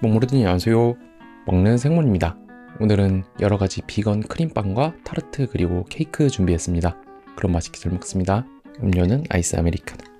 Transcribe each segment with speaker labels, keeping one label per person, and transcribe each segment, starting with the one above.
Speaker 1: 뭐 모르더니 안녕하세요. 먹는 생문입니다. 오늘은 여러 가지 비건 크림빵과 타르트 그리고 케이크 준비했습니다. 그럼 맛있게 잘 먹습니다. 음료는 아이스 아메리카노.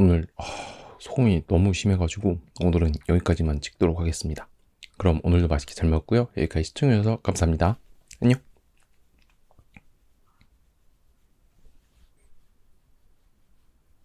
Speaker 1: 오늘 아, 소음이 너무 심해가지고 오늘은 여기까지만 찍도록 하겠습니다. 그럼 오늘도 맛있게 잘 먹었고요. 여기까지 시청해주셔서 감사합니다. 안녕.